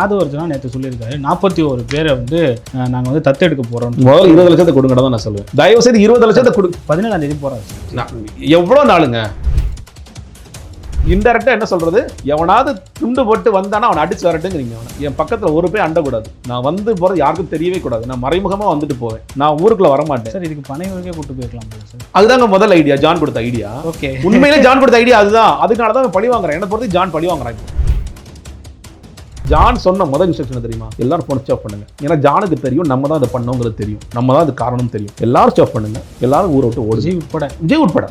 ஆதவர்ஜனா நேற்று சொல்லியிருக்காரு. நாற்பத்தி ஒரு பேரை வந்து நாங்கள் வந்து தத்தெடுக்க போகிறோம் முதல்ல இருபது லட்சத்தை கொடுங்கடா தான் நான் சொல்லுவேன். தயவு செய்து இருபது லட்சத்தை கொடு. பதினேழாம் தேதி போகிறாரு நான் எவ்வளோ நாளுங்க? இன்டெரக்டா என்ன சொல்றது? எவனாவது துண்டு போட்டு வந்தானா அவனை அடிச்சு வரட்டுங்கிறீங்க அவனை. என் பக்கத்துல ஒரு போய் அண்டக்கூடாது. நான் வந்து போறது யாருக்கும் தெரியவே கூடாது. நான் மறைமுகமா வந்துட்டு போவேன். நான் ஊருக்குள்ள வரமாட்டேன். சார் இதுக்கு பனை வரைக்கும் கூட்டு போயிருக்கலாம் சார். அதுதாங்க முதல் ஐடியா ஜான் கொடுத்த ஐடியா ஓகே உண்மையிலே ஜான் கொடுத்த ஐடியா அதுதான். அதனால தான் பழி வாங்குறேன். என்ன பொறுத்து ஜான் பழி வாங்குறான் இப்போ. ஜான் சொன்ன முதல் இன்ஸ்ட்ரக்ஷன் தெரியுமா? எல்லாரும் ஃபோன் ஸ்டாப் பண்ணுங்க. ஏன்னா ஜானுக்கு தெரியும் நம்ம தான் இதை பண்ணோங்கிறது தெரியும். நம்ம தான் அது காரணம் தெரியும். எல்லாரும் ஸ்டாப் பண்ணுங்க. எல்லாரும் ஊரை விட்டு ஓடுது விஜய் உட்பட. விஜய் உட்பட.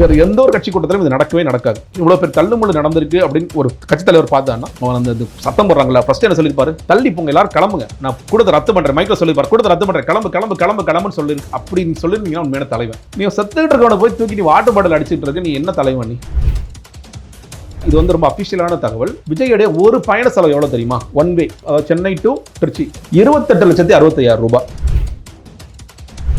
வேற எந்த ஒரு கட்சி கூட்டத்திலும் இது நடக்கவே நடக்காது. இவ்வளவு பேர் தள்ளுமுள்ளு நடந்திருக்கு அப்படின்னு ஒரு கட்சி தலைவர் பார்த்தான்னா அவன் அந்த சத்தம் போடுறாங்களா ஃபர்ஸ்ட் என்ன சொல்லிருப்பாரு தள்ளி போங்க எல்லாரும் கிளம்புங்க. நான் கூடத்தை ரத்து பண்றேன். மைக்ல சொல்லிருப்பாரு கூடத்தை ரத்து பண்றேன். கிளம்பு கிளம்பு கிளம்பு கிளம்புன்னு சொல்லி அப்படின்னு சொல்லிருந்தீங்கன்னா உண்மையான தலைவன். நீ செத்துக்கிட்டு இருக்கவனை போய் தூக்கி நீ வாட்டர் பாட்டில் அடிச்சிட்டு இருக்க நீ என்ன தலைவன் நீ? இது வந்து ரொம்ப அபிஷியலான தகவல். விஜயுடைய ஒரு பயண செலவு எவ்வளவு தெரியுமா? One way Chennai to Trichy. இருபத்தெட்டு லட்சத்தி அறுபத்தையாயிரம் ரூபாய்.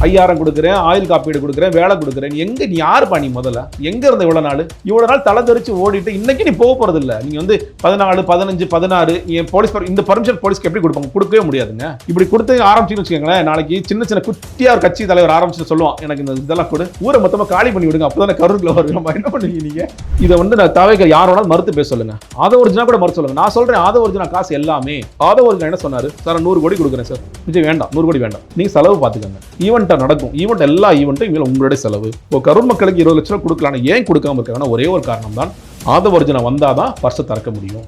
ஐயாயிரம் கொடுக்குறேன் ஆயில் காப்பீடு கொடுக்குறேன் வேலை கொடுக்குறேன். எங்கே நீ யாருப்பா நீ முதல்ல? எங்கே இருந்த இவ்வளோ நாள்? இவ்வளோ நாள் தலை தெரிச்சு ஓடிட்டு இன்றைக்கி நீ போக போகிறது இல்லை. நீங்கள் வந்து பதினாலு பதினஞ்சு பதினாறு நீ போலீஸ் இந்த பர்மிஷன் போலீஸ்க்கு எப்படி கொடுப்பாங்க? கொடுக்கவே முடியாதுங்க. இப்படி கொடுத்து ஆரம்பிச்சுன்னு வச்சுக்கோங்களேன் நாளைக்கு சின்ன சின்ன குட்டியார் ஒரு கட்சி தலைவர் ஆரம்பிச்சு சொல்லுவான் எனக்கு இந்த இதெல்லாம் கொடு. ஊரை மொத்தமாக காலி பண்ணி விடுங்க. அப்பதானே கருத்துல வருங்க என்ன பண்ணுவீங்க நீங்கள் இதை வந்து நான் தவைக்க யாரோட மறுத்து பேச சொல்லுங்க. ஆத ஒரிஜினா கூட மறுத்து சொல்லுங்க. நான் சொல்கிறேன் ஆத ஒரிஜினா காசு எல்லாமே. ஆத ஒரிஜினா என்ன சொன்னார்? சார் நூறு கோடி கொடுக்குறேன் சார். விஜய் வேண்டாம். நூறு கோடி வேண்டாம். நீங்கள் செலவு பார்த்துக்கோங்க. ஈவெண்ட்டாக நடக்கும். ஈவெண்ட் எல்லா ஈவெண்ட்டும் இவங்க உங்களுடைய செலவு. இப்போ கரூர் மக்களுக்கு இருபது லட்சம் கொடுக்கலாம் ஏன் கொடுக்காம இருக்காங்கன்னா ஒரே ஒரு காரணம் தான் ஆத ஒரிஜினா வந்தாதான் பர்ஸை திறக்க முடியும்.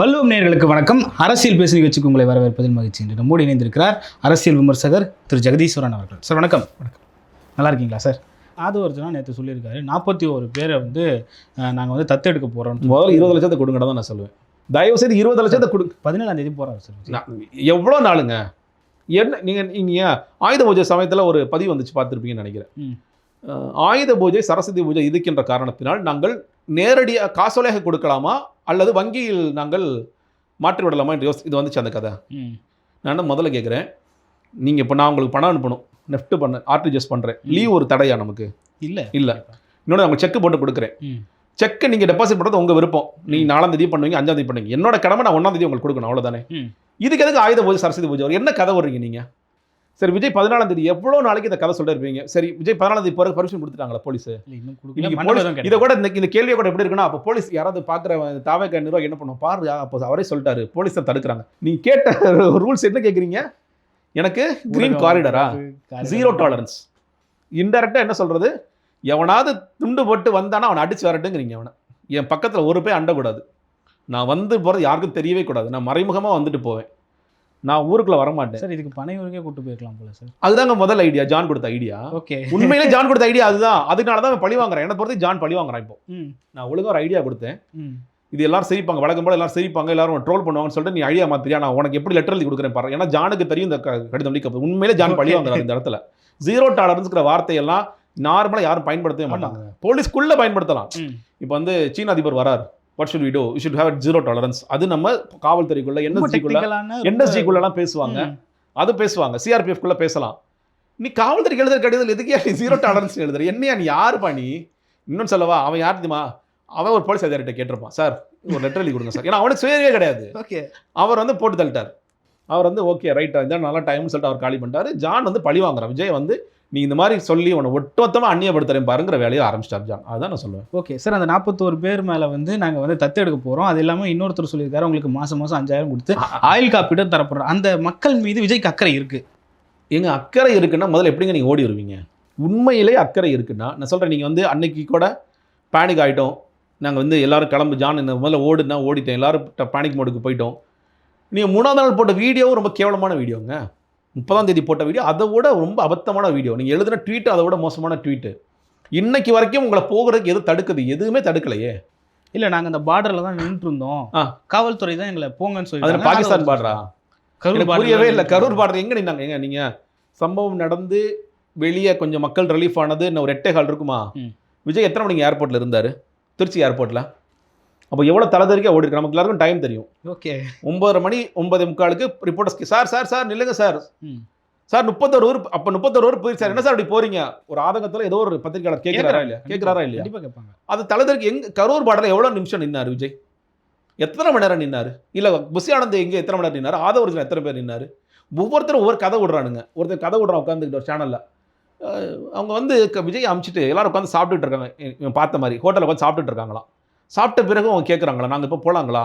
வல்லுவம் நேயர்களுக்கு வணக்கம். அரசியல் பேசி நிகழ்ச்சிக்கு உங்களை வரவேற்பதில் மகிழ்ச்சி. என்று நம்மோடு இணைந்திருக்கிறார் அரசியல் விமர்சகர் திரு. ஜெகதீஸ்வரன் அவர்கள். சார் வணக்கம். நல்லா இருக்கீங்களா சார்? ஆதவர்ஜனா நேற்று சொல்லியிருக்காரு. நாற்பத்தி ஒரு பேரை வந்து நாங்கள் வந்து தத்தெடுக்க போகிறோம் முதல்ல இருபது லட்சத்தை கொடுங்கடா தான் நான் சொல்லுவேன். தயவு செய்து இருபது லட்சத்தை கொடு. பதினேழாம் தேதி போகிறாரு சார். எவ்வளோ நாளுங்க? என்ன நீங்கள் நீங்கள் ஆயுத பூஜை சமயத்தில் ஒரு பதிவு வந்துச்சு பார்த்துருப்பீங்கன்னு நினைக்கிறேன். ஆயுத பூஜை சரஸ்வதி பூஜை இதுக்கின்ற காரணத்தினால் நாங்கள் நேரடியாக காசோலையாக கொடுக்கலாமா? அல்லது வங்கியில் நாங்கள் மாற்றி விடலாமா என்று யோசி இது வந்துச்சு அந்த கதை. நான் முதல்ல கேட்குறேன் நீங்கள் இப்போ நான் உங்களுக்கு பணம் அனுப்பணும். நெஃப்ட் பண்ண ஆர்டிஜிஎஸ் பண்ணுறேன். லீவ் ஒரு தடையா நமக்கு? இல்லை. இல்லை. இன்னொன்று அவங்க செக் போட்டு கொடுக்குறேன். செக்கை நீங்கள் டெபாசிட் பண்ணுறது உங்கள் விருப்பம். நீங்கள் நாலாம் தேதி பண்ணுவீங்க அஞ்சாம் தேதி பண்ணுவீங்க. என்னோட கடமை நான் ஒன்றாம் தேதி உங்களுக்கு கொடுக்கணும் அவ்வளோதானே. இதுக்கு எதுக்கு ஆயுத பூஜை சரஸ்வதி பூஜை? வரும்? என்ன கதை வர்றீங்க நீங்கள் சரி விஜய் பதினாலாம் தேதி எவ்வளோ நாளைக்கு இந்த கதை சொல்லிட்டு இருப்பீங்க? சரி விஜய் பதினாலாம் தேதி பிறகு பர்மிஷன் கொடுத்துட்டாங்களா போலீஸ் இதை கூட இந்த இந்த கேள்வியை கூட எப்படி இருக்குன்னா அப்போ போலீஸ் யாராவது பார்க்குற தாவேக்க நிர்வாகம் என்ன பண்ணும்? பாரு அப்போ அவரே சொல்லிட்டாரு. போலீஸ் தான் தடுக்கிறாங்க. நீ கேட்ட ரூல்ஸ் என்ன கேட்குறீங்க எனக்கு கிரீன் காரிடரா ஜீரோ டாலரன்ஸ் இன்டெரக்டாக என்ன சொல்றது? எவனாவது துண்டு போட்டு வந்தானா அவனை அடிச்சு வரட்டுங்கிறீங்க அவனை. என் பக்கத்தில் ஒரு போய் அண்டக்கூடாது. நான் வந்து போகிறது யாருக்கும் தெரியவே கூடாது. நான் மறைமுகமாக வந்துட்டு போவேன். நான் ஊருக்குள்ள வரமாட்டேன். சார் இதுக்கு பனை வரைக்கும் கூட்டு போயிருக்கலாம் போல சார். அதுதாங்க முதல் ஐடியா ஜான் கொடுத்த ஐடியா ஓகே. உண்மையிலே ஜான் கொடுத்த ஐடியா அதுதான். அதனால தான் பழி வாங்குறேன். என்ன பொறுத்து ஜான் பழி வாங்குறான் இப்போ. நான் ஒழுங்கா ஒரு ஐடியா கொடுத்தேன். இது எல்லாரும் சிரிப்பாங்க வழக்கம் போல எல்லாரும் சிரிப்பாங்க எல்லாரும் ட்ரோல் பண்ணுவாங்கன்னு சொல்லிட்டு நீ ஐடியா மாத்திரியா நான் உனக்கு எப்படி லெட்டர் எழுதி கொடுக்குறேன் பாரு. ஏன்னா ஜானுக்கு தெரியும் இந்த கடிதம் லீக் உண்மையிலே ஜான் பழி Okay. வாங்குறாரு இந்த இடத்துல. ஜீரோ டாலரன்ஸ்ங்கிற வார்த்தையெல்லாம் நார்மலாக யாரும் பயன்படுத்தவே மாட்டாங்க. போலீஸ்க்குள்ள பயன்படுத்தலாம். இப்போ வந்து சீன அதிபர் வரார். What should we do we should have zero tolerance அது நம்ம காவல்துறைக்குள்ள என்எஸ்ஜிக்குள்ள என்எஸ்ஜிக்குள்ளலாம் பேசுவாங்க. அது பேசுவாங்க. சிஆர்பிஎஃப் குள்ள பேசலாம். நீ காவல்துறைக்கு எழுதுற கடிதத்தில் எதுக்கே நீ ஜீரோ டாலரன்ஸ் எழுதுற? என்னையா நீ? யாருப்பா நீ? இன்னும் சொல்லவா? அவன் யார் தெரியுமா? அவன் ஒரு போலீஸ் அதிகாரிட்ட கேட்டிருப்பான் சார் ஒரு லெட்டர் எழுதி கொடுங்க சார். ஏன்னா அவனுக்கு சுயவே கிடையாது. ஓகே அவர் வந்து போட்டு தள்ளிட்டார். அவர் வந்து ஓகே ரைட் இதான் நல்லா டைம்னு சொல்லிட்டு அவர் காலி பண்ணிட்டாரு. ஜான் வந்து பழி வாங்குறான். விஜய் வந்து நீ இந்த மாதிரி சொல்லி உன்னை ஒட்டுமொத்தமாக அந்நியப்படுத்துறேன் பாருங்கிற வேலையை ஆரம்பிச்சிட்டார் ஜான். அதுதான் நான் சொல்லுவேன். ஓகே சார் அந்த நாற்பத்தோரு பேர் மேலே வந்து நாங்கள் வந்து தத்தெடுக்க போகிறோம் அது இல்லாமல் இன்னொருத்தர் சொல்லியிருக்காரு உங்களுக்கு மாதம் மாதம் அஞ்சாயிரம் கொடுத்து ஆயில் காப்பீடும் தரப்படுறோம் அந்த மக்கள் மீது விஜய்க்கு அக்கறை இருக்கு. எங்க அக்கறை இருக்குன்னா முதல்ல எப்படிங்க நீங்கள் ஓடி வருவீங்க? உண்மையிலே அக்கறை இருக்குன்னா நான் சொல்கிறேன் நீங்கள் வந்து அன்னைக்கு கூட பேனிக் ஆகிட்டோம் நாங்கள் வந்து எல்லாரும் கிளம்பு ஜான் இந்த முதல்ல ஓடுனா ஓடிட்டேன் எல்லாரும் பேனிக் மோடுக்கு போயிட்டோம். நீங்கள் மூணாவது நாள் போட்ட வீடியோவும் ரொம்ப கேவலமான வீடியோங்க முப்பதாம் தேதி போட்ட வீடியோ அதை விட ரொம்ப அபத்தமான வீடியோ நீங்கள் எழுதின ட்வீட் அதை விட மோசமான ட்வீட்டு இன்னைக்கு வரைக்கும் உங்களை போகிறதுக்கு எது தடுக்குது? எதுவுமே தடுக்கலையே. இல்லை நாங்கள் அந்த பார்டரில் தான் ஆ. காவல்துறை தான் எங்களை போங்கன்னு சொல்லி அதில் பாகிஸ்தான் பாடுறா கரூர் புரியவே இல்லை. கரூர் பார்டர் எங்க நின்னாங்க? எங்க நீங்க? சம்பவம் நடந்து வெளியே கொஞ்சம் மக்கள் ரிலீஃப் ஆனது இன்னும் ஒரு எட்டே கால் இருக்குமா. விஜய் எத்தனை மணிக்கு ஏர்போர்ட்ல இருந்தாரு? திருச்சி ஏர்போர்ட்ல அப்போ எவ்வளோ தலைதறிக்க ஓடி இருக்கு? நமக்கு எல்லாருக்கும் டைம் தெரியும். ஓகே ஒன்பதரை மணி ஒன்பதே முக்காலுக்கு ரிப்போர்ட்டர்ஸ்க்கு சார் சார் சார் நில்லுங்க சார். சார் முப்பத்தொரு ஊர் அப்ப முப்பத்தொரு ஊர் போயிரு சார் என்ன சார் அப்படி போறீங்க? ஒரு ஆதங்கத்துல ஏதோ ஒரு பத்திரிகையாளர் கேட்கிறாரா இல்லையா? கேட்கிறாரா இல்லையா? கேட்பாங்க. அது தலைதருக்கு எங்க கரூர் பாடல எவ்வளவு நிமிஷம் நின்னாரு விஜய்? எத்தனை மணி நேரம் நின்னாரு? இல்ல புசி ஆனந்த் எங்க எத்தனை மணி நேரம் நின்னாரு? ஆதவர்ஜன் எத்தனை பேர் நின்னாரு? ஒவ்வொருத்தரும் ஒவ்வொரு கதை விடுறானுங்க. ஒருத்தர் கதை விடுறான் உட்காந்துக்கிட்டு ஒரு சேனல்ல அவங்க வந்து விஜய் அமிச்சிட்டு எல்லாரும் உட்காந்து சாப்பிட்டுட்டு இருக்காங்க. பார்த்த மாதிரி. ஹோட்டலில் உட்காந்து சாப்பிட்டுட்டு இருக்காங்களாம். சாப்பிட்ட பிறகு அவங்க கேட்குறாங்களா நாங்கள் இப்போ போகலாங்களா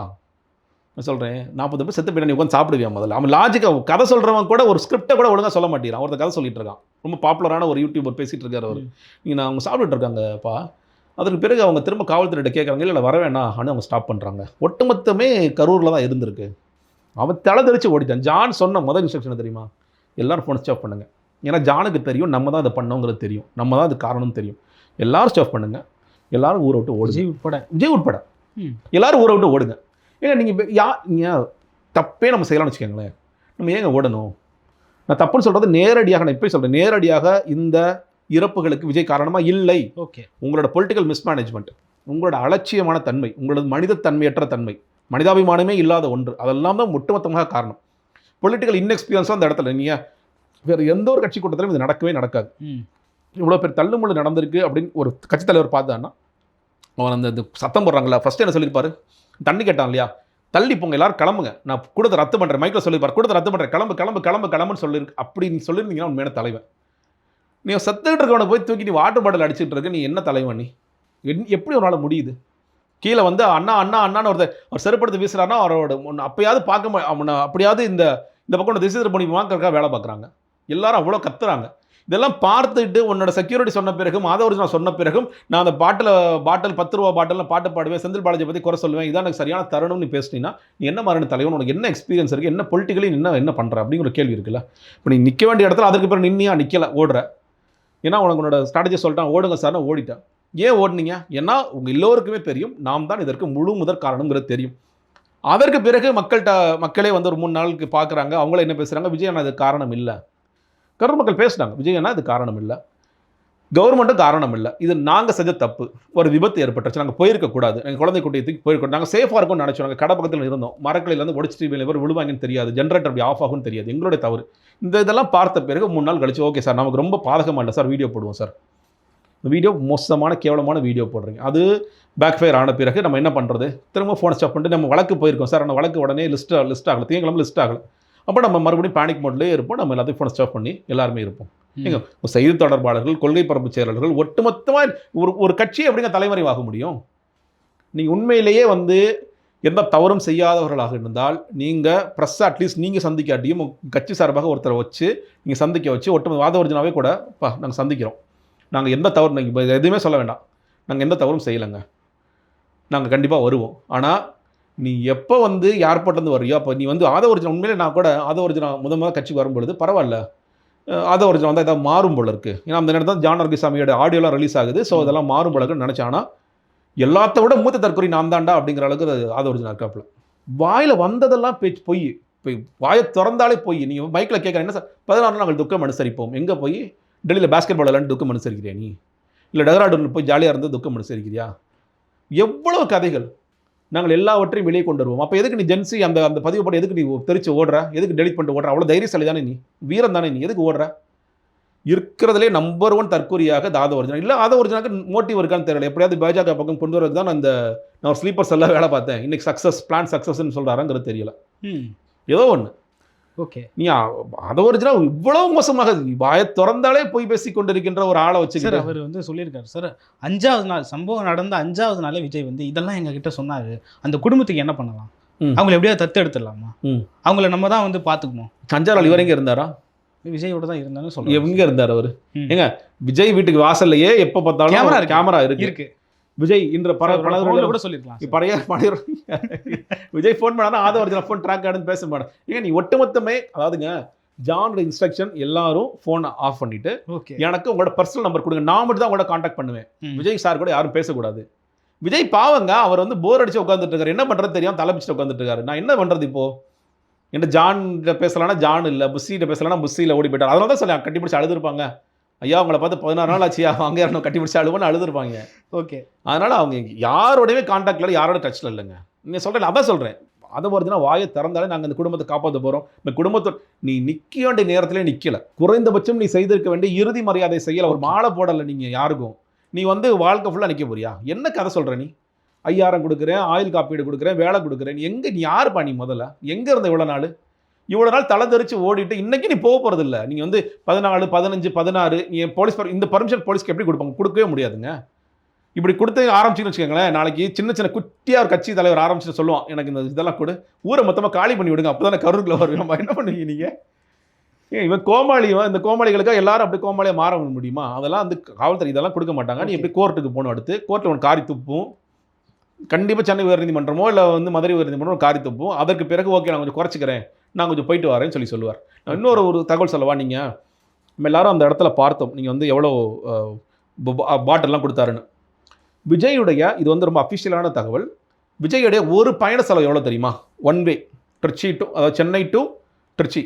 நான் சொல்கிறேன் நாற்பது பேர் செத்து நீ உட்காந்து சாப்பிடுவியா முதல்ல? அவன் லாஜிக்காக கதை சொல்கிறவன் கூட ஒரு ஸ்கிரிப்டை கூட ஒழுங்கா சொல்ல மாட்டேங்கிறான். ஒருத்தர் கதை சொல்லிட்டு இருக்கான். ரொம்ப பாப்புலரான ஒரு யூடியூபர் பேசிட்டு இருக்காரு அவர். நீங்கள் அவங்க சாப்பிட்டுட்டு இருக்காங்கப்பா. அதற்கு பிறகு அவங்க திரும்ப காவல்துறையிட்ட கேட்குறாங்க இல்லை வர வேணாம். ஆனால் அவங்க ஸ்டாப் பண்ணுறாங்க ஒட்டுமொத்தமே கரூரில் தான் இருந்திருக்கு. அவன் தலை தெரிச்சு ஓடிட்டான். ஜான் சொன்ன முதல் இன்ஸ்ட்ரக்ஷன் தெரியுமா? எல்லாரும் ஃபோன் ஸ்டாப் பண்ணுங்க. ஏன்னா ஜானுக்கு தெரியும் நம்ம தான் இதை பண்ணோங்கிறது தெரியும். நம்ம தான் இது காரணம்னு தெரியும். எல்லாரும் ஸ்டாப் பண்ணுங்க. எல்லாரும் ஊரை விட்டு ஓடுங்க. விஜய் உட்பட. விஜய் உட்பட. ம். எல்லாரும் ஊரை விட்டு ஓடுங்க. ஏங்க நீங்கள் யா நீங்கள் தப்பே நம்ம செய்யலாம்னு வச்சுக்கோங்களேன். நம்ம ஏங்க ஓடணும்? நான் தப்புன்னு சொல்கிறது நேரடியாக நான் இப்போ சொல்கிறேன் நேரடியாக இந்த இறப்புகளுக்கு விஜய் காரணமாக இல்லை. ஓகே. உங்களோட பொலிட்டிக்கல் மிஸ்மேனேஜ்மெண்ட் உங்களோட அலட்சியமான தன்மை உங்களோட மனித தன்மையற்ற தன்மை மனிதாபிமானமே இல்லாத ஒன்று. அதெல்லாம் தான் ஒட்டுமொத்தமாக காரணம். பொலிட்டிக்கல் இன்எக்ஸ்பீரியன்ஸும் அந்த இடத்துல. நீங்கள் வேறு எந்த ஒரு கட்சி கூட்டத்திலும் இது நடக்கவே நடக்காது. இவ்வளோ பேர் தள்ளுமுள்ளு நடந்திருக்கு அப்படின்னு ஒரு கட்சித் தலைவர் பார்த்தான்னா அவன் அந்த இது சத்தம் போடுறாங்களா ஃபஸ்ட்டு என்ன சொல்லியிருப்பாரு? தண்ணி கேட்டான் இல்லையா? தள்ளி போங்க எல்லாரும் கிளம்புங்க. நான் கூடத்தை ரத்து பண்ணுறேன் மைக்கில் சொல்லியிருப்பார். கூடத்தை ரத்து பண்ணுறேன் கிளம்பு கிளம்பு கிளம்பு கிளம்புன்னு சொல்லியிருக்கு. அப்படின்னு சொல்லியிருந்தீங்கன்னா உண்மையான தலைவன். நீ செத்துக்கிட்டு இருக்கவனை போய் தூக்கி நீ வாட்டர் பாட்டில் அடிச்சிட்டு இருக்க நீ என்ன தலைவன் நீ? என்- எப்படி உன்னால் முடியுது? கீழே வந்து அண்ணா அண்ணா அண்ணான்னு ஒருத்தர் அவர் செருப்படுத்து வீசுறாருன்னா அவரோட ஒன்று அப்பயாவது பார்க்க அவனை அப்படியாவது இந்த இந்த பக்கம் திசை திருப்பணி வாங்கறதுக்காக வேலை பார்க்குறாங்க. எல்லாரும் அவ்வளோ கத்துறாங்க. இதெல்லாம் பார்த்துட்டு உன்னோட செக்யூரிட்டி சொன்ன பிறகும் மாதவர்ஜனா நான் சொன்ன பிறகும் நான் அந்த பாட்டில் பாட்டில் பத்து ரூபா பாட்டில் பாட்டு பாடுவேன் செந்தில் பாலாஜி பற்றி குறை சொல்லுவேன். இதான் எனக்கு சரியான தருணம்னு நீ பேசினீங்கன்னா நீ என்ன மாதிரியான தலைவன் உனக்கு என்ன எக்ஸ்பீரியன்ஸ் இருக்குது என்ன பொலிட்டிக்கலி என்ன என்ன பண்ணுற அப்படிங்கிற கேள்வி இருக்குல்ல? இப்போ நீ நிற்க வேண்டிய இடத்துல அதுக்கு பிறகு நின்னியா நிற்கல ஓடுற. ஏன்னா உனக்கு உன்னோட ஸ்ட்ராட்டஜி சொல்லிட்டான் ஓடுங்க சார்னு ஓடிட்டேன். ஏன் ஓடுனீங்க? ஏன்னா உங்கள் எல்லோருக்குமே தெரியும் நாம் தான் இதற்கு முழு முதற் காரணங்கிறது தெரியும். அதற்கு பிறகு மக்கள்கிட்ட மக்களே வந்து ஒரு மூணு நாளுக்கு பார்க்குறாங்க அவங்களே என்ன பேசுகிறாங்க விஜய் ஆனால் அது காரணம் இல்லை. கரூர் மக்கள் பேசுனாங்க விஜய் இது காரணம் இல்லை கவர்மெண்ட்டும் காரணம் இல்லை இது நாங்கள் செஞ்ச தப்பு. ஒரு விபத்து ஏற்பட்டுச்சு நாங்கள் போயிருக்கக்கூடாது எங்கள் குழந்தை குட்டியை போயிருக்கோம் நாங்கள் சேஃபாக இருக்கும்னு நினச்சோம். நாங்கள் கடை பக்கத்தில் இருந்தோம். மரக்கலையிலேருந்து ஒடிச்சிட்டு மேலே பேர் விழுவாங்கன்னு தெரியாது. ஜென்ரேட்டர் அப்படி ஆஃப் ஆகும்னு தெரியாது. எங்களுடைய தவறு. இந்த இதெல்லாம் பார்த்த பிறகு மூணு நாள் கழிச்சு ஓகே சார் நமக்கு ரொம்ப பாதகமாக இல்லை சார் வீடியோ போடுவோம் சார். இந்த வீடியோ மோசமான கேவலமான வீடியோ போடுறீங்க. அது பேக் ஃபயர் ஆன பிறகு நம்ம என்ன பண்ணுறது திரும்ப ஃபோன் ஸ்டாப் பண்ணிட்டு நம்ம வழக்கு போயிருக்கோம் சார். அந்த வழக்கு உடனே லிஸ்ட் லிஸ்ட் ஆகலை. திங்கக்கிழமை லிஸ்ட் ஆகலை. அப்போ நம்ம மறுபடியும் பேனிக் மோட்லேயே இருப்போம். நம்ம எல்லாத்தையும் ஃபோனை ஸ்டாப் பண்ணி எல்லாருமே இருப்போம். ஒரு செய்தி தொடர்பாளர்கள் கொள்கை பரப்பு செயலாளர்கள் ஒட்டுமொத்தமாக ஒரு ஒரு கட்சி எப்படிங்க தலைமறைவாக முடியும்? நீங்கள் உண்மையிலேயே வந்து எந்த தவறும் செய்யாதவர்களாக இருந்தால் நீங்கள் ப்ரெஸ் அட்லீஸ்ட் நீங்கள் சந்திக்காட்டியும் கட்சி சார்பாக ஒருத்தரை வச்சு நீங்கள் சந்திக்க வச்சு ஒட்டுமொத்த வாதவர்ஜனாவே கூட பா நாங்கள் சந்திக்கிறோம். நாங்கள் எந்த தவறு நீங்கள் எதுவுமே சொல்ல வேண்டாம். நாங்கள் எந்த தவறும் செய்யலைங்க. நாங்கள் கண்டிப்பாக வருவோம். ஆனால் நீ எப்போ வந்து ஏர்போர்ட்லேருந்து வர்றியோ அப்போ நீ வந்து ஆதவர்ஜனா உண்மையிலே நான் கூட ஆதவர்ஜனா முத முத கட்சிக்கு வரும்பொழுது பரவாயில்ல. ஆதவர்ஜனா வந்து ஏதாவது மாறும் போல இருக்கு. ஏன்னா அந்த நேரத்தில் ஜான் அர்கிசாமியோட ஆடியோலாம் ரிலீஸ் ஆகுது. ஸோ இதெல்லாம் மாறும் போல இருக்குன்னு நினச்சானா. எல்லாத்த விட மூத்த தற்கொலை நான் தான்டா அப்படிங்கிற அளவுக்கு அது ஆதவர்ஜனா இருக்காப்புல. வாயில் வந்ததெல்லாம் பேச்சு பொய். இப்போ வாயை திறந்தாலே பொய். நீ மைக்கில் கேட்குற என்ன சார்? பதினாறு நாங்கள் துக்கம் அனுசரிப்போம். எங்கே போய்? டெல்லியில் பாஸ்கெட் பால் விளையாண்டு துக்கம் அனுசரிக்கிறியா நீ? இல்லை டெஹ்ராடூனில் போய் ஜாலியாக இருந்து துக்கம் அனுசரிக்கிறியா? எவ்வளவு கதைகள். நாங்கள் எல்லாவற்றையும் வெளியே கொண்டு வருவோம். அப்போ எதுக்கு நீ ஜென்சி அந்த அந்த பதிவு போட்டு எதுக்கு நீ தெரிச்சு ஓடுற? எதுக்கு டெலிட் பண்ணிட்டு ஓடுற? அவ்வளோ தைரியசாலி தானே நீ? வீரம் தானே நீ? எதுக்கு ஓடுற? இருக்கிறதுலே நம்பர் ஒன் தற்கொலையாக தாத ஒரிஜினல் இல்லை ஆத ஒரிஜினலுக்கு மோட்டிவ் இருக்கான்னு தெரியல. எப்படியாவது பாஜக பக்கம் கொண்டு வரது தான் அந்த நான் ஒரு ஸ்லீப்பர்ஸ் எல்லாம் வேலை பார்த்தேன். இன்னைக்கு சக்ஸஸ் பிளான் சக்ஸஸ்ன்னு சொல்கிறாருங்கிறது தெரியல. ஏதோ ஒன்று ஓகே. நீ அதை ஒரிஜினல் இவ்வளவு மோசமாக வாயை திறந்தாலே போய் பேசி கொண்டிருக்கின்ற ஒரு ஆளை சார் வச்சுக்கிட்டு அவர் வந்து சொல்லியிருக்காரு. சார் அஞ்சாவது நாள் சம்பவம் நடந்த அஞ்சாவது நாளே விஜய் வந்து இதெல்லாம் எங்க கிட்ட சொன்னாரு. அந்த குடும்பத்துக்கு என்ன பண்ணலாம். அவங்கள எப்படியாவது தத்து எடுத்துடலாமா. அவங்கள நம்ம தான் வந்து பார்த்துக்கணும் அஞ்சாறு நாள் இவர் எங்க இருந்தாரா விஜயோட தான் இருந்தாலும் சொல்லுவாங்க எங்க இருந்தார் அவர். ஏங்க விஜய் வீட்டுக்கு வாசல்லையே எப்ப பார்த்தாலும் கேமரா. கேமரா இருக்கு. இருக்கு. விஜய் இன்ற பல பல பல கூட சொல்லிருக்கலாம் சார். பழைய பழைய விஜய் ஃபோன் பண்ணா ஆதவ ஃபோன் ட்ராக் ஆடுன்னு பேச மாட்டேன். ஏங்க நீ ஒட்டுமொத்தமே அதாவதுங்க ஜானோட இன்ஸ்ட்ரக்ஷன் எல்லாரும் ஃபோனை ஆஃப் பண்ணிட்டு ஓகே. எனக்கு உங்களோட பர்சனல் நம்பர் கொடுங்க. நான் மட்டும் தான் உங்களோட காண்டாக்ட் பண்ணுவேன். விஜய் சார் கூட யாரும் பேசக்கூடாது. விஜய் பாவங்க அவர் வந்து போர் அடிச்சு உட்காந்துட்டு இருக்காரு. என்ன பண்றது தெரியாம தலை பிடிச்சிட்டு உட்காந்துட்டு இருக்காரு. நான் என்ன பண்றது இப்போ? என்ன ஜான் பேசலாம்னா ஜான் இல்ல புஸ்ஸிட்ட பேசலாம்னா புஸ்ஸியில் ஓடி போயிட்டார். அதனால தான் சொல்லி கட்டி பிடிச்சி அழுதுருப்பாங்க. ஐயா உங்களை பார்த்து பதினாறு நாள் ஆச்சு அவங்க யாரும் கட்டி பிடிச்சி அழுவோன்னு அழுதுருப்பாங்க. ஓகே. அதனால அவங்க யாரோடவே காண்டாக்ட்ல யாரோட டச்ல இல்லைங்க. நீங்க சொல்றேன் அதான் சொல்றேன். அதை வருதுன்னா வாயை திறந்தாலே நாங்கள் இந்த குடும்பத்தை காப்பாற்ற போகிறோம் இந்த குடும்பத்தை நீ நிற்க வேண்டிய நேரத்திலே நிற்கல குறைந்தபட்சம் நீ செய்திருக்க வேண்டிய இறுதி மரியாதை செய்யல. ஒரு மாலை போடலை நீங்கள் யாருக்கும். நீ வந்து வாழ்க்கை ஃபுல்லாக நிற்க போறியா? என்ன கதை சொல்கிற நீ? ஐயாயிரம் கொடுக்குறேன் ஆயுள் காப்பீடு கொடுக்குறேன் வேலை கொடுக்குறேன். எங்கே நீ யாருப்பா நீ முதல்ல? எங்கே இருந்த இவ்வளோ நாள்? இவ்வளோ நாள் தலை தெரிச்சு ஓடிட்டு இன்னைக்கு நீ போக போகிறது இல்லை நீங்கள் வந்து பதினாலு பதினஞ்சு பதினாறு நீ போலீஸ் இந்த பர்மிஷன் போலீஸ்க்கு எப்படி கொடுப்பாங்க? கொடுக்கவே முடியாதுங்க. இப்படி கொடுத்து ஆரம்பிச்சுன்னு வச்சுக்கோங்களேன் நாளைக்கு சின்ன சின்ன குட்டியாக ஒரு கட்சி தலைவர் ஆரம்பிச்சு சொல்லுவான் எனக்கு இந்த இதெல்லாம் கொடு. ஊரை மொத்தமாக காலி பண்ணி விடுங்க அப்போ தானே கருவில் வருவீங்க நம்ம என்ன பண்ணுவீங்க நீங்கள் ஏன் இவன் கோமாளியும் இந்த கோமாளிகளுக்காக எல்லாரும் அப்படி கோமாளியாக மாற முடியுமா? அதெல்லாம் வந்து காவல்துறை இதெல்லாம் கொடுக்க மாட்டாங்க. நீ எப்படி கோர்ட்டுக்கு போகணும் அடுத்து? கோர்ட்டில் உனக்கு காரி துப்பும். கண்டிப்பாக சென்னை உயர்நீதிமன்றமோ இல்லை வந்து மதுரை உயர்நீதிமன்றம் காரி துப்பும். அதற்கு பிறகு ஓகே நான் கொஞ்சம் குறைச்சிக்கிறேன். நான் கொஞ்சம் போயிட்டு வரேன்னு சொல்லி சொல்லுவார். நான் இன்னொரு ஒரு தகவல் சொல்லவா? நீங்கள் நம்ம எல்லாரும் அந்த இடத்துல பார்த்தோம். நீங்கள் வந்து எவ்வளோ பாட்டில்லாம் கொடுத்தாருன்னு. விஜயுடைய இது வந்து ரொம்ப அஃபிஷியலான தகவல். விஜயுடைய ஒரு பயண செலவு எவ்வளோ தெரியுமா? ஒன் வே திருச்சி டு அதாவது சென்னை டு திருச்சி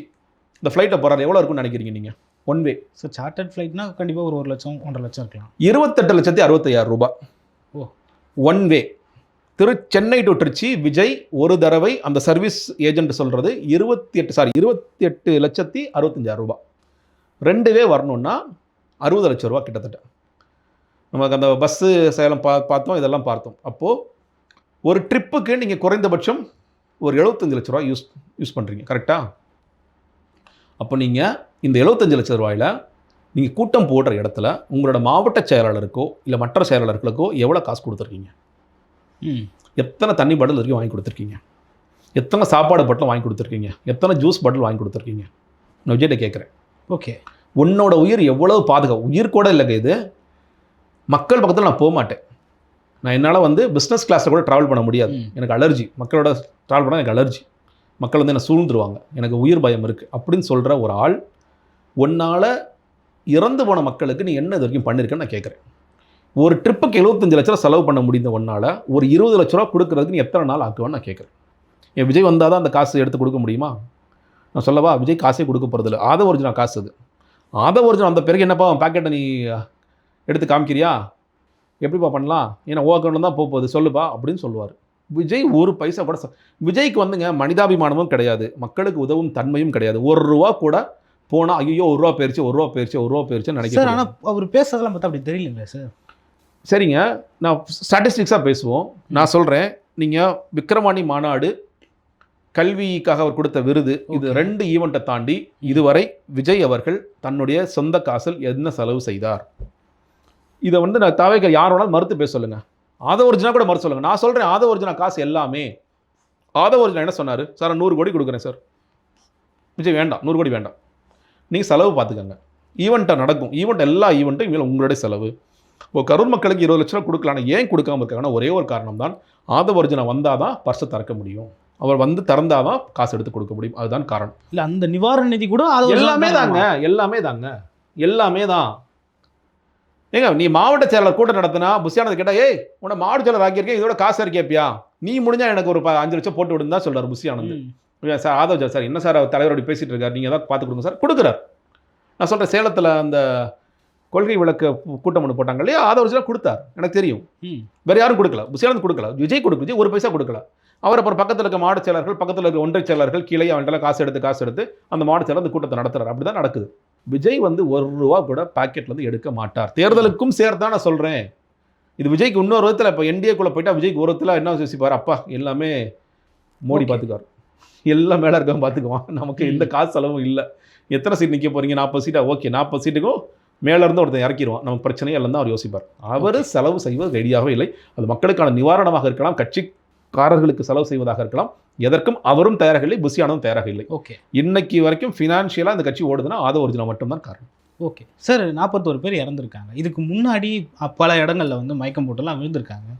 இந்த ஃப்ளைட்டில் போகிறாரு எவ்வளோ இருக்கும்னு நினைக்கிறீங்க நீங்கள் ஒன் வே ஸோ சார்ட்டர்ட் ஃப்ளைட்னா கண்டிப்பாக ஒரு ஒரு லட்சம் ஒன்றரை லட்சம் இருக்கலாம். இருபத்தெட்டு லட்சத்தி அறுபத்தையாயிரம் ரூபாய். ஓ. ஒன் வே திரு சென்னை டு திருச்சி விஜய் ஒரு தடவை அந்த சர்வீஸ் ஏஜென்ட் சொல்கிறது இருபத்தி எட்டு சாரி இருபத்தி எட்டு லட்சத்தி அறுபத்தஞ்சாயிரம் ரூபா ரெண்டுவே வரணுன்னா அறுபது லட்சம் ரூபா கிட்டத்தட்ட. நமக்கு அந்த பஸ்ஸு சேலம் பா பார்த்தோம் இதெல்லாம் பார்த்தோம். அப்போது ஒரு ட்ரிப்புக்கு நீங்கள் குறைந்தபட்சம் ஒரு எழுபத்தஞ்சு லட்ச ரூபா யூஸ் யூஸ் பண்ணுறீங்க கரெக்டாக அப்போ நீங்கள் இந்த எழுபத்தஞ்சு லட்ச ரூபாயில் நீங்கள் கூட்டம் போடுற இடத்துல உங்களோட மாவட்ட செயலாளருக்கோ இல்லை மற்ற செயலாளர்களுக்கோ எவ்வளோ காசு கொடுத்துருக்கீங்க? எத்தனை தண்ணி பாட்டில் வரைக்கும் வாங்கி கொடுத்துருக்கீங்க? எத்தனை சாப்பாடு பாட்டில் வாங்கி கொடுத்துருக்கீங்க? எத்தனை ஜூஸ் பாட்டில் வாங்கி கொடுத்துருக்கீங்க? நான் விஜய்கிட்ட கேட்குறேன். ஓகே. உன்னோட உயிர் எவ்வளவு பாதுகாப்பு உயிர் கூட இல்லைங்க இது. மக்கள் பக்கத்தில் நான் போக மாட்டேன் நான் என்னால் வந்து பிஸ்னஸ் கிளாஸில் கூட ட்ராவல் பண்ண முடியாது. எனக்கு அலர்ஜி மக்களோட ட்ராவல் பண்ண எனக்கு அலர்ஜி மக்கள் வந்து என்னை சூழ்ந்துருவாங்க. எனக்கு உயிர் பயம் இருக்குது அப்படின்னு சொல்கிற ஒரு ஆள் உன்னால் இறந்து போன மக்களுக்கு நீ என்ன இது வரைக்கும் பண்ணியிருக்கேன்னு நான் கேட்குறேன். ஒரு ட்ரிப்புக்கு எழுபத்தஞ்சு லட்ச ரூபா செலவு பண்ண முடிந்த ஒன்றால் ஒரு இருபது லட்ச ரூபா கொடுக்கறதுக்கு நீ எத்தனை நாள் ஆக்குவேன்னு நான் கேட்குறேன். என் விஜய் வந்தால் தான் அந்த காசு எடுத்து கொடுக்க முடியுமா? நான் சொல்லவா விஜய் காசே கொடுக்க போகிறதில்ல ஆத ஒரிஜினல் காசு அது. ஆத ஒரிஜினல் அந்த பிறகு என்னப்பா பேக்கெட்டை நீ எடுத்து காமிக்கிறியா? எப்படிப்பா பண்ணலாம்? ஏன்னா ஓ அக்கௌண்ட்டில் தான் போக போகுது. சொல்லுப்பா அப்படின்னு சொல்லுவார். விஜய் ஒரு பைசா கூட விஜய்க்கு வந்துங்க மனிதாபிமானமும் கிடையாது. மக்களுக்கு உதவும் தன்மையும் கிடையாது. ஒரு ரூபா கூட போனால் ஐயோ ஒரு ரூபா போயிருச்சு ஒரு ரூபா போயிருச்சு ஒரு ரூபா போயிருச்சுன்னு சார் நினைக்கிறேன் ஆனால் அவர் பேசுறதெல்லாம் பார்த்தா அப்படி தெரியலங்களே சார். சரிங்க நான் ஸ்டாட்டிஸ்டிக்ஸாக பேசுவோம். நான் சொல்கிறேன் நீங்கள் விக்ரவாணி மாநாடு கல்விக்காக அவர் கொடுத்த விருது இது. ரெண்டு ஈவெண்ட்டை தாண்டி இதுவரை விஜய் அவர்கள் தன்னுடைய சொந்த காசில் என்ன செலவு செய்தார்? இதை வந்து நான் தாவேக்க யார் வேணாலும் மறுத்து பேச சொல்லுங்க. ஆத ஒரிஜினா கூட மறுத்து சொல்லுங்க. நான் சொல்கிறேன் ஆத ஒரிஜினா காசு எல்லாமே. ஆத ஒரிஜினா என்ன சொன்னார்? சார் நூறு கோடி கொடுக்குறேன் சார். விஜய் வேண்டாம் நூறு கோடி வேண்டாம். நீங்கள் செலவு பார்த்துக்கங்க. ஈவெண்ட்டை நடக்கும். ஈவெண்ட் எல்லா ஈவெண்ட்டும் உங்களுடைய செலவு. இப்போ கரூர் மக்களுக்கு இருபது லட்ச ரூபா கொடுக்கலாம் ஏன் கொடுக்காம இருக்காங்கன்னா ஒரே ஒரு காரணம் தான் ஆதவர்ஜனை வந்தால் தான் பர்ஸை திறக்க முடியும். அவர் வந்து திறந்தாதான் தான் காசு எடுத்து கொடுக்க முடியும். அதுதான் காரணம். இல்லை அந்த நிவாரண நிதி கூட எல்லாமே தான் தாங்க எல்லாமே தாங்க எல்லாமே தான். ஏங்க நீ மாவட்ட செயலர் கூட்டம் நடத்தினா புஷியானது கேட்டா ஏய் உன்னை மாவட்ட செயலர் ஆக்கியிருக்கேன் இதோட காசு இருக்கேப்பியா நீ முடிஞ்சா எனக்கு ஒரு அஞ்சு லட்சம் போட்டு விடுன்னு தான் சொல்றாரு புஷியானந்த். ஐயா, சார் ஆதவ் சார் என்ன சார் அவர் தலைவர் அப்படி பேசிட்டு இருக்காரு? நீங்கள் ஏதாவது பார்த்து கொடுங்க சார். கொடுக்குறார். நான் சொல்கிறேன் சேலத்தில் அந்த கொள்கை விளக்கு கூட்டம் ஒன்று போட்டாங்க இல்லையா? ஆதவ் சார் கொடுத்தார். எனக்கு தெரியும். ம். வேற யாரும் கொடுக்கல. புசியானந்த் கொடுக்கல. விஜய் கொடுக்கு விஜய் ஒரு பைசா கொடுக்கல. அவர் அப்புறம் பக்கத்தில் இருக்க மாவட்ட செயலர்கள் பக்கத்தில் இருக்க ஒன்றிய செயலர்கள் கீழே அவன்கிட்ட காசு எடுத்து காசு எடுத்து அந்த மாவட்ட செயலர் அந்த கூட்டத்தை நடத்துறாரு. அப்படி தான் நடக்குது. விஜய் வந்து ஒரு ரூபா கூட பாக்கெட்ல இருந்து எடுக்க மாட்டார். தேர்தலுக்கும் சேர்த்து நான் சொல்கிறேன் இது விஜய்க்கு இன்னொரு விதத்தில் இப்போ என்டிஏக்குள்ளே போயிட்டா விஜய்க்கு ஒரு விதத்தில் என்ன யோசிப்பார்? அப்பா எல்லாமே மோடி. பார்த்துக்கார் எல்லாம் மேலே இருக்கவன் பார்த்துக்குவான் நமக்கு எந்த காசு செலவும் இல்லை. எத்தனை சீட் நிற்க போறீங்க? நாற்பது சீட்டா ஓகே நாற்பது சீட்டுக்கும் மேல இருந்து ஒருத்தன் இறக்கிடுவான். நமக்கு பிரச்சனையே இல்லைன்னு அவர் யோசிப்பார். அவர் செலவு செய்வது ரெடியாகவே இல்லை. அது மக்களுக்கான நிவாரணமாக இருக்கலாம் கட்சிக்காரர்களுக்கு செலவு செய்வதாக இருக்கலாம். எதற்கும் அவரும் தயாராக இல்லை புசியானதும் தயாராக இல்லை ஓகே இன்னைக்கு வரைக்கும் ஃபினான்ஷியலாக இந்த கட்சி ஓடுதுன்னா ஆத ஒரிஜினல் மட்டும்தான் காரணம். ஓகே சார் நாற்பத்தோரு பேர் இறந்துருக்காங்க. இதுக்கு முன்னாடி பல இடங்கள்ல வந்து மயக்கம் போட்டுலாம் விழுந்திருக்காங்க.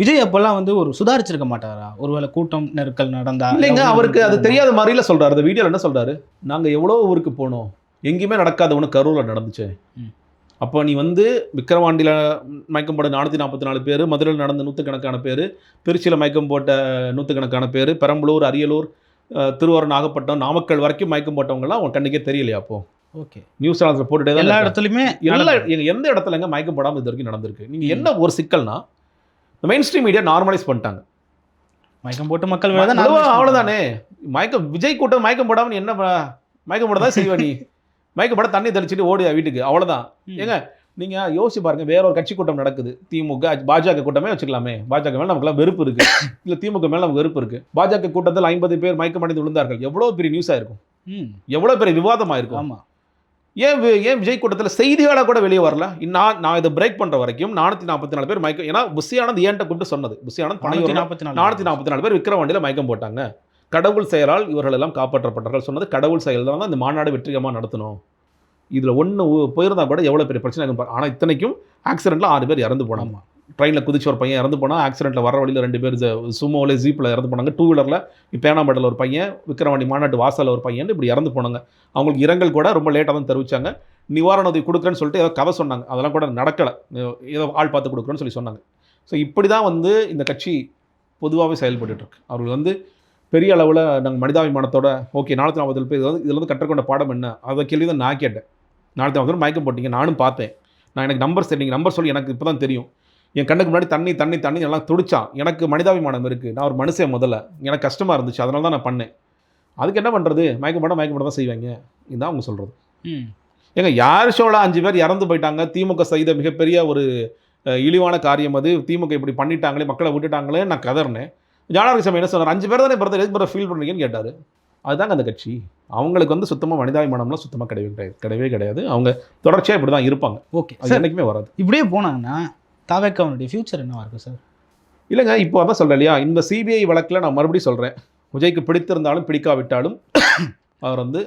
விஜய் அப்போல்லாம் வந்து ஒரு சுதாரிச்சிருக்க மாட்டாரா? ஒருவேளை கூட்டம் நெருக்கல் நடந்தா இல்லைங்க அவருக்கு அது தெரியாத மாதிரில சொல்றாரு. அந்த வீடியோல என்ன சொல்றாரு? நாங்க எவ்வளோ ஊருக்கு போனோம்? எங்கேயுமே நடக்காத ஒன்று கரூரில் நடந்துச்சு. அப்போ நீ வந்து விக்கிரவாண்டியில் மயக்கம் போட நானூற்றி நாற்பத்தி நாலு பேர் மதுரையில் நடந்த நூற்றுக்கணக்கான பேர் திருச்சியில் மயக்கம் போட்ட நூற்றுக்கணக்கான பேர் பெரம்பலூர் அரியலூர் திருவாரூர் நாகப்பட்டினம் நாமக்கல் வரைக்கும் மயக்கம் போட்டவங்கலாம் உன் கண்ணுக்கே தெரியலையா அப்போ? ஓகே. நியூஸ் சேனல்ஸில் போட்டுட்டே எல்லா. இடத்துலையுமே எல்லா எங்க எந்த இடத்துலங்க மயக்கம் போடாமல் இது வரைக்கும் நடந்திருக்கு? நீங்கள் என்ன ஒரு சிக்கல்னா இந்த மெயின் ஸ்ட்ரீம் மீடியா நார்மலைஸ் பண்ணிட்டாங்க. மயக்கம் போட்டு மக்கள் விழா தான் அவ்வளவு- அவ்வளவுதானே? மயக்கம் விஜய் கூட்டம் மயக்கம் போடாம நீ என்ன மயக்கம் போட தான் செய்வ நீ? மயக்கம் போட தண்ணி தெளிச்சிட்டு ஓடியா வீட்டுக்கு. அவ்வளவுதான். ம். ஏங்க நீங்க யோசிச்சு பாருங்க வேற ஒரு கட்சி கூட்டம் நடக்குது. திமுக பாஜக கூட்டமே வச்சுக்கலாமே. பாஜக மேல நமக்குலாம் வெறுப்பு இருக்கு. இல்ல திமுக மேல நமக்கு வெறுப்பு இருக்கு. பாஜக கூட்டத்தில் ஐம்பது பேர் மயக்கமடைந்து விழுந்தார்கள். எவ்வளவு பெரிய நியூஸ் ஆயிருக்கும் ம். எவ்வளவு பெரிய விவாதம் ஆயிருக்கும் ஆமா. ஏன் ஏன் விஜய் கூட்டத்தில் செய்தியாளர் கூட வெளியே வரல? நான் நான் இதை பிரேக் பண்ற வரைக்கும் நானூத்தி நாற்பத்தி நாலு பேர் மயக்கம் ஏன்னா புஷி ஆனந்த் ஏன்ட்ட கூப்பிட்டு சொன்னது. புஷி ஆனந்த் நானூத்தி பனையூர் நாற்பத்தி நாலு நானூற்றி நாற்பத்தி நாலு பேர் விக்கிரவாண்டியில் மயக்கம் போட்டாங்க. கடவுள் செயலால் இவர்கள் எல்லாம் காப்பாற்றப்பட்டார்கள். சொன்னது கடவுள் செயல் தான் இந்த மாநாடு வெற்றிகரமாக நடத்தணும். இதில் ஒன்று போயிருந்தா கூட எவ்வளோ பெரிய பிரச்சனை இருக்கும் ஆனால் இத்தனைக்கும் ஆக்சிடென்ட்டில் ஆறு பேர் இறந்து போனாங்க. ஆமா. ட்ரெயினில் குதிச்சு ஒரு பையன் இறந்து போனால் ஆக்சிடென்ட்டில் வர வழியில் ரெண்டு பேர் சுமோவில் ஜீப்பில் இறந்து போனாங்க. டூ வீலரில் பேனாம்பேட்டில் ஒரு பையன் விக்கிரவாண்டி மாநாட்டு வாசலில் ஒரு பையன் இப்படி இறந்து போனாங்க. அவங்களுக்கு இரங்கல் கூட ரொம்ப லேட்டாக தான் தெரிவிச்சாங்க. நிவாரண உதவி கொடுக்குறேன்னு சொல்லிட்டு ஏதோ கதை சொன்னாங்க. அதெல்லாம் கூட நடக்கலை. ஏதோ ஆள் பார்த்து கொடுக்குறேன்னு சொல்லி சொன்னாங்க. ஸோ இப்படி தான் வந்து இந்த கட்சி பொதுவாகவே செயல்பட்டுட்டு இருக்கு. அவர்கள் வந்து பெரிய அளவில் நாங்கள் மனிதாபிமானத்தோட ஓகே நானூற்றி நாற்பது பேர் இதில் இதில் வந்து கற்றுக்கொண்ட பாடம் என்ன? அதை கேள்வி தான் நான் கேட்டேன். நானூற்றி நாற்பது மயக்கம் போட்டீங்க நானும் பார்த்தேன். நான் எனக்கு நம்பர் சரி நீங்கள் நம்பர் சொல்லி எனக்கு இப்போ தான் தெரியும். என் கண்ணுக்கு முன்னாடி தண்ணி தண்ணி தண்ணி எல்லாம் துடிச்சான் எனக்கு மனிதாபிமானம் இருக்குது நான் ஒரு மனுஷன் முதல்ல. எனக்கு கஷ்டமாக இருந்துச்சு அதனால தான் நான் பண்ணேன். அதுக்கு என்ன பண்ணுறது மயக்கம் போட்டால் மயக்கம் போட தான் செய்வாங்க. இதுதான் அவங்க சொல்கிறது ஏங்க யார் ஷோவில் அஞ்சு பேர் இறந்து போயிட்டாங்க? திமுக செய்த மிகப்பெரிய ஒரு இழிவான காரியம் அது. திமுக இப்படி பண்ணிட்டாங்களே மக்களை விட்டுட்டாங்களே நான் கதறினேன். ஜானகிசாமி என்ன சொன்னார்? அஞ்சு பேர் தானே பிறந்த எதுக்கு பிறகு ஃபீல் பண்ணுறீங்கன்னு கேட்டார். அதுதாங்க அந்த கட்சி. அவங்களுக்கு வந்து சுத்தமாக மனிதாபிமானம்லாம் சுத்தமாக கிடையவே கிடையாது கிடையவே கிடையாது. அவங்க தொடர்ச்சியாக இப்படி தான் இருப்பாங்க. ஓகே அது என்றைக்குமே வராது. இப்படியே போனாங்கன்னா தாவேக்காவனுடைய ஃபியூச்சர் என்னவா இருக்கும் சார் இல்லைங்க இப்போ அதான் சொல்கிறேன் இல்லையா? இந்த சிபிஐ வழக்கில் நான் மறுபடியும் சொல்கிறேன் விஜய்க்கு பிடித்திருந்தாலும் பிடிக்காவிட்டாலும் அவர் வந்து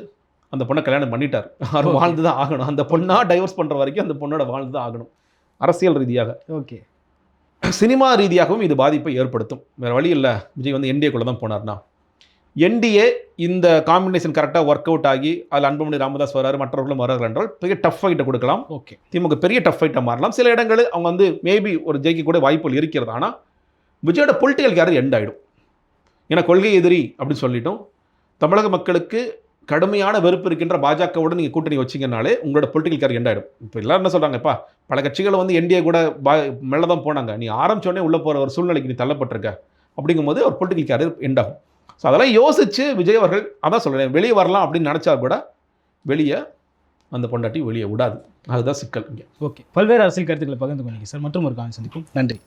அந்த பொண்ணை கல்யாணம் பண்ணிட்டார். அவர். வாழ்ந்து தான் ஆகணும். அந்த பொண்ணா டைவர்ஸ் பண்ணுற வரைக்கும் அந்த பொண்ணோட வாழ்ந்து தான் ஆகணும். அரசியல் ரீதியாக. ஓகே சினிமா ரீதியாகவும் இது பாதிப்பை ஏற்படுத்தும். வேறு வழி இல்லை. விஜய் வந்து என்டிஏக்குள்ளே தான் போனார்னா. என்டிஏ இந்த காம்பினேஷன் கரெக்டாக ஒர்க் அவுட் ஆகி அதில் அன்புமணி ராமதாஸ் வராரு மற்றவர்களும் வரார்கள் என்றால் பெரிய டஃப் ஃபைட்டை கொடுக்கலாம். ஓகே திமுக பெரிய டஃப் ஃபைட்டாக மாறலாம். சில இடங்களில் அவங்க வந்து மேபி ஒரு ஜெயிக்க கூட வாய்ப்புகள் இருக்கிறது. ஆனால் விஜயோட பொலிட்டிக்கல் கேரியர் எண்ட் ஆகிடும் ஏன்னா கொள்கை எதிரி அப்படின்னு சொல்லிட்டோம். தமிழக மக்களுக்கு கடுமையான வெறுப்பு இருக்கின்ற பாஜகவோட நீங்கள் கூட்டணி வச்சிங்கனாலே உங்களோட பொலிட்டிக்கல் கேரியர் எண்ட் ஆகிடும் இப்போ எல்லாரும் என்ன சொல்கிறாங்கப்பா பல கட்சிகள் வந்து என்டிஏ கூட பா மேலே தான் போனாங்க. நீ ஆரம்பிச்சோடனே உள்ளே போகிற ஒரு சூழ்நிலைக்கு நீ தள்ளப்பட்டிருக்க. அப்படிங்கும்போது ஒரு பொலிட்டிக்கல் கேரியர் எண்ட் ஆகும். ஸோ அதெல்லாம் யோசித்து விஜய் அவர்கள் அதான் சொல்கிறேன் வெளியே வரலாம் அப்படின்னு நினச்சா கூட வெளியே அந்த பொண்டாட்டி வெளியே விடாது. அதுதான் சிக்கல் இங்கே. ஓகே பல்வேறு அரசியல் கருத்துக்களை பகிர்ந்து கொண்டீங்க சார். மற்றும் ஒரு காலம் சந்திக்கும் நன்றி.